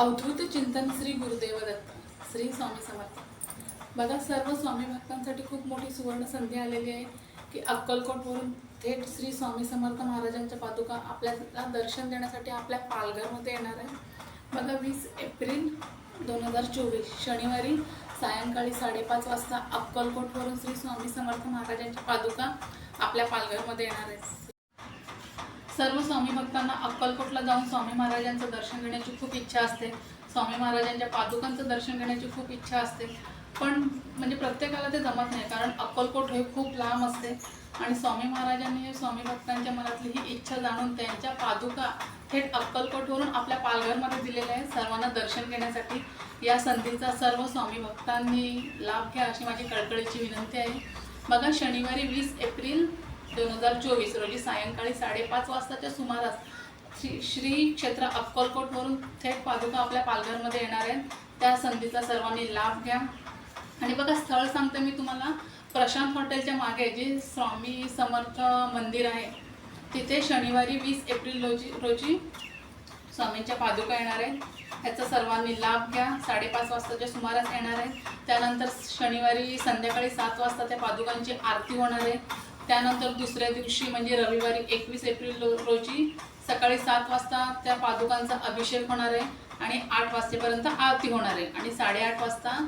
अवधूत चिंतन श्री गुरुदेव दत्त श्री स्वामी समर्थ. बघा सर्व स्वामी भक्तांसाठी खूप मोठी सुवर्ण संधी आलेली आहे की अक्कलकोटवरून थेट श्री स्वामी समर्थ महाराजांच्या पादुका आपल्याला दर्शन देण्यासाठी आपल्या पालघरमध्ये येणार आहे. बघा वीस एप्रिल दोन हजार चोवीस शनिवारी सायंकाळी साडेपाच वाजता अक्कलकोटवरून श्री स्वामी समर्थ महाराजांच्या पादुका आपल्या पालघरमध्ये येणार आहेत. सर्व स्वामी भक्तांना अक्कलकोटला जाऊन स्वामी महाराजांचं दर्शन घेण्याची खूप इच्छा असते. स्वामी महाराजांच्या पादुकांचं दर्शन घेण्याची खूप इच्छा असते. पण म्हणजे प्रत्येकाला ते जमत नाही कारण अक्कलकोट हे खूप लांब असते. आणि स्वामी महाराजांनी स्वामी भक्तांच्या मनातली ही इच्छा जाणून त्यांच्या पादुका थेट अक्कलकोटवरून आपल्या पालघरमध्ये दिलेल्या आहेत. सर्वांना दर्शन घेण्यासाठी या संधीचा सर्व स्वामी भक्तांनी लाभ घ्या अशी माझी कळकळीची विनंती आहे. बघा शनिवारी वीस एप्रिल दोन हजार चोवीस रोजी सायंकाळी साडेपाच वाजताच्या सुमारास श्री श्री क्षेत्र अक्कलकोटवरून थेट पादुका आपल्या पालघरमध्ये येणार आहेत. त्या संधीचा सर्वांनी लाभ घ्या. आणि बघा स्थळ सांगते मी तुम्हाला. प्रशांत हॉटेलच्या मागे जे स्वामी समर्थ मंदिर आहे तिथे शनिवारी वीस एप्रिल रोजी रोजी स्वामींच्या पादुका येणार आहेत. ह्याचा सर्वांनी लाभ घ्या. साडेपाच वाजताच्या सुमारास येणार आहे त्यानंतर शनिवारी संध्याकाळी सात वाजता त्या पादुकांची आरती होणार आहे. त्यानंतर दुसऱ्या दिवशी म्हणजे रविवारी एकवीस एप्रिल रोजी सकाळी सात वाजता त्या पादुकांचा अभिषेक होणार आहे आणि आठ वाजतेपर्यंत आरती होणार आहे आणि साडेआठ वाजता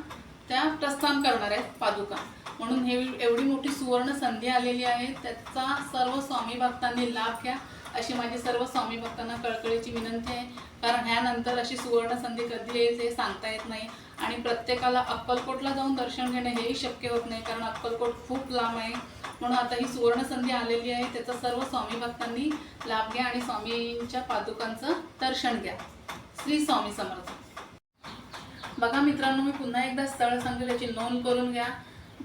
त्या प्रस्थान करणार आहेत पादुका. म्हणून हे एवढी मोठी सुवर्ण संधी आलेली आहे. त्याचा सर्व स्वामी भक्तांनी लाभ घ्या. अशी माझी सर्व स्वामी भक्तांना कळकळीची विनंती आहे. कारण ह्यानंतर अशी सुवर्ण संधी कधी येईल हे सांगता येत नाही. आणि प्रत्येकाला अक्कलकोटला जाऊन दर्शन घेणं हेही शक्य होत नाही. कारण अक्कलकोट खूप लांब आहे. म्हणून आता ही सुवर्ण संधी आलेली आहे. त्याचा सर्व स्वामी भक्तांनी लाभ घ्या आणि स्वामींच्या पादुकांचं दर्शन घ्या. श्री स्वामी समर्थ. बघा मित्रांनो मी पुन्हा एकदा स्थळ सांगेल याची नोंद करून घ्या.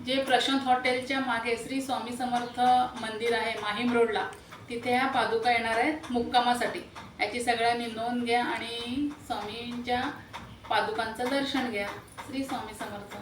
जे प्रशांत हॉटेलच्या मागे श्री स्वामी समर्थ मंदिर आहे माहीम रोडला. तिथे ह्या पादुका येणार आहेत मुक्कामासाठी. याची सगळ्यांनी नोंद घ्या आणि स्वामींच्या पादुकांचं दर्शन घ्या. श्री स्वामी समर्थ.